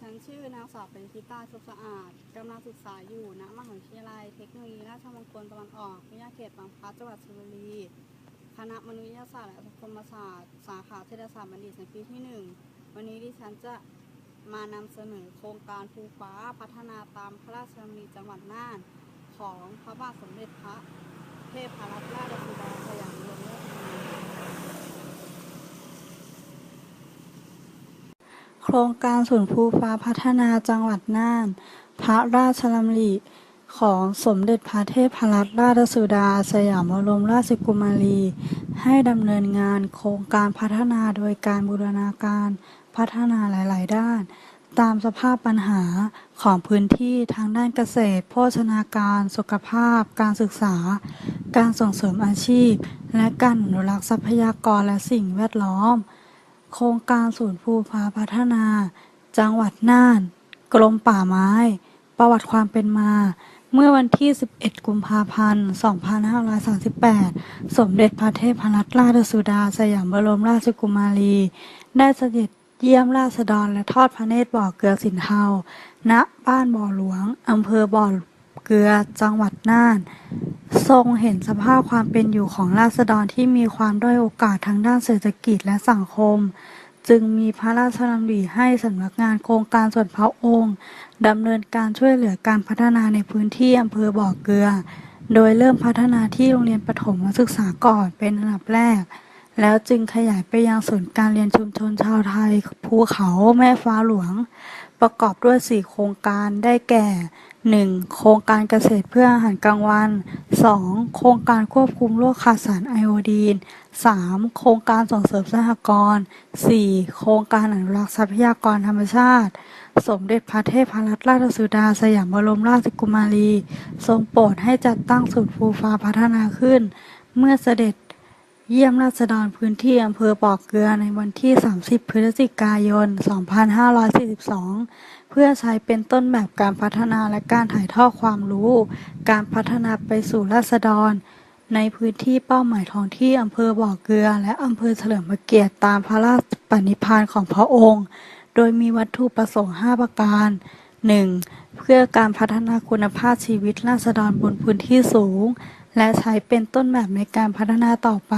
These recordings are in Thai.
ฉันชื่อนางสาวปริธิตาสุขสะอาด กำลังศึกษาอยู่ณมหาวิทยาลัยเทคโนโลยีราชมงคลตะวันออกวิทยาเขตบางพลัดจังหวัดชลบุรี คณะมนุษยศาสตร์และสังคมศาสตร์ สาขาเศรษฐศาสตร์บัณฑิตในปีที่หนึ่งวันนี้ดิฉันจะมานำเสนอโครงการภูฟ้าพัฒนาตามพระราชดำริจังหวัดน่าน ของพระบาทสมเด็จพระเทพรัตนราชสุดาสยามบรมราชกุมารี โครงการศูนย์ภูฟ้าพัฒนาจังหวัดน่าน พระราชดำริของสมเด็จพระเทพรัตนราชสุดา สยามบรมราชกุมารี ให้ดำเนินงานโครงการพัฒนาโดยการบูรณาการพัฒนาหลาย ๆ ด้าน ตามสภาพปัญหาของพื้นที่ทางด้านเกษตร โภชนาการ สุขภาพ การศึกษา การส่งเสริมอาชีพ และการอนุรักษ์ทรัพยากรและสิ่งแวดล้อม โครงการศูนย์ภูฟ้าพัฒนา จังหวัดน่าน กรมป่าไม้ ประวัติความเป็นมา เมื่อวันที่ 11 กุมภาพันธ์ 2538 สมเด็จพระเทพรัตนราชสุดา สยามบรมราชกุมารี ได้เสด็จเยี่ยมราษฎรและทอดพระเนตรบ่อเกลือสินเทาณ บ้านบ่อหลวง อำเภอบ่อเกลือ จังหวัดน่าน ทรงเห็นสภาพความเป็นอยู่ของราษฎรที่มีความด้อยโอกาสทางด้านเศรษฐกิจและสังคม จึงมีพระราชดำริให้สำนักงานโครงการส่วนพระองค์ดำเนินการช่วยเหลือการพัฒนาในพื้นที่อำเภอบ่อเกลือ โดยเริ่มพัฒนาที่โรงเรียนประถมศึกษาก่อนเป็นอันดับแรก แล้วจึงขยายไปยังศูนย์การเรียนชุมชนชาวไทย ภูเขาแม่ฟ้าหลวง ประกอบด้วย 4 โครงการได้แก่ 1. โครงการเกษตรเพื่ออาหารกลางวัน 2. โครงการควบคุมโรคขาดสารไอโอดีน 3. โครงการส่งเสริมสหกรณ์ 4. โครงการอนุรักษ์ทรัพยากรธรรมชาติ สมเด็จพระเทพรัตนราชสุดาสยามบรมราชกุมารี ทรงโปรดให้จัดตั้งศูนย์ภูฟ้าพัฒนาขึ้น เมื่อเสด็จ เยี่ยมราษฎรพื้นที่อำเภอบ่อเกลือในวันที่ 30 พฤศจิกายน 2542 เพื่อใช้เป็นต้นแบบการพัฒนาและการถ่ายทอดความรู้ การพัฒนาไปสู่ราษฎร ในพื้นที่เป้าหมายท้องที่อำเภอบ่อเกลือ และอำเภอเฉลิมพระเกียรติตามพระราชปณิธานของพระองค์ โดยมีวัตถุประสงค์ 5 ประการ 1. เพื่อการพัฒนาคุณภาพชีวิตราษฎรบนพื้นที่สูง และใช้เป็นต้นแบบในการพัฒนาต่อไป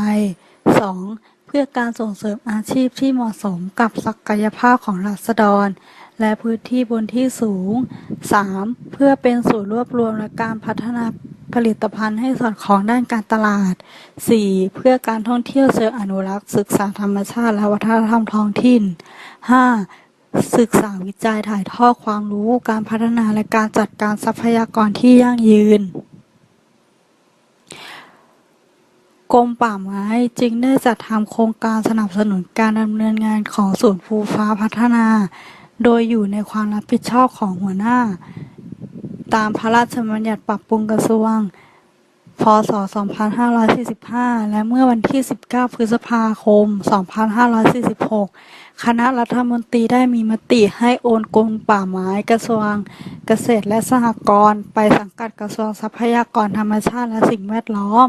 2. เพื่อการส่งเสริมอาชีพที่เหมาะสมกับศักยภาพของราษฎร และพื้นที่บนที่สูง 3. เพื่อเป็นศูนย์รวบรวมและการพัฒนาผลิตภัณฑ์ให้สอดคล้องด้านการตลาด 4. เพื่อการท่องเที่ยวเชิงอนุรักษ์ ศึกษาธรรมชาติและวัฒนธรรมท้องถิ่น 5. ศึกษาวิจัยถ่ายทอดความรู้การพัฒนาและการจัดการทรัพยากรที่ยั่งยืน กรมป่าไม้จึงได้จัดทำโครงการสนับสนุนการดำเนินงานของศูนย์ภูฟ้าพัฒนา โดยอยู่ในความรับผิดชอบของหัวหน้า ตามพระราชบัญญัติปรับปรุงกระทรวง พศ 2545 และเมื่อวันที่ 19 พฤษภาคม 2546 คณะรัฐมนตรีได้มีมติให้โอนกรมป่าไม้กระทรวงเกษตรและสหกรณ์ไปสังกัดกระทรวงทรัพยากรธรรมชาติและสิ่งแวดล้อม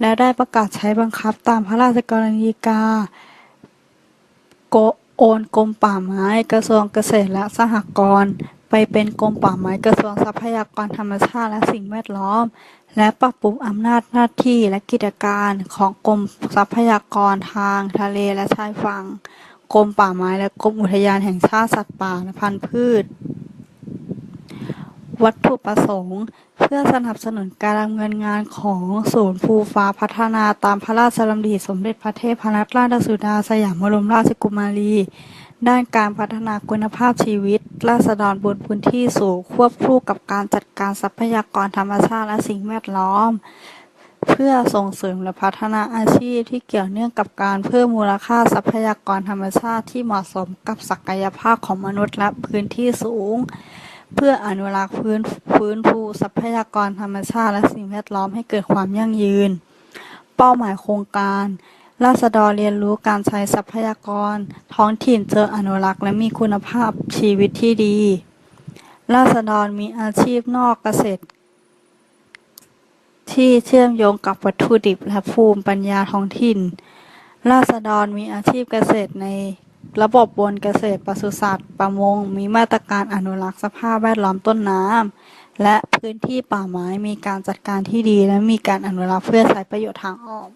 และได้ประกาศใช้บังคับตามพระราชกรณียกาโกโอนกรมป่าไม้กระทรวงเกษตรและสหกรณ์ ไปเป็นกรมป่าไม้กระทรวงทรัพยากรธรรมชาติและสิ่งแวดล้อม และปรับปรุงอำนาจหน้าที่และกิจการของกรมทรัพยากรทางทะเลและชายฝั่งกรมป่าไม้และกรมอุทยานแห่งชาติสัตว์ป่าและพันธุ์พืช วัตถุประสงค์ เพื่อสนับสนุนการดำเนินงานของศูนย์ภูฟ้าพัฒนาตามพระราชดำริสมเด็จพระเทพรัตนราชสุดาสยามบรมราชกุมารี ด้านการพัฒนาคุณภาพชีวิต ราษฎรบนพื้นที่สูงควบคู่กับการจัดการทรัพยากรธรรมชาติและสิ่งแวดล้อม เพื่อส่งเสริมและพัฒนาอาชีพที่เกี่ยวเนื่องกับการเพิ่มมูลค่าทรัพยากรธรรมชาติที่เหมาะสมกับศักยภาพของมนุษย์และพื้นที่สูง เพื่ออนุรักษ์พื้นฟื้นฟูทรัพยากรธรรมชาติและสิ่งแวดล้อมให้เกิดความยั่งยืน เป้าหมายโครงการ ราษฎรเรียนรู้การใช้ทรัพยากร ท้องถิ่นเจออนุรักษ์และมีคุณภาพชีวิตที่ดี ราษฎรมีอาชีพนอกเกษตร ที่เชื่อมโยงกับวัตถุดิบและภูมิปัญญาท้องถิ่น ราษฎรมีอาชีพเกษตรในระบบวนเกษตรปศุสัตว์ ประมง มีมาตรการอนุรักษ์สภาพแวดล้อมต้นน้ำและพื้นที่ป่าไม้มีการจัดการที่ดีและมีการอนุรักษ์เพื่อใช้ประโยชน์ทางอ้อม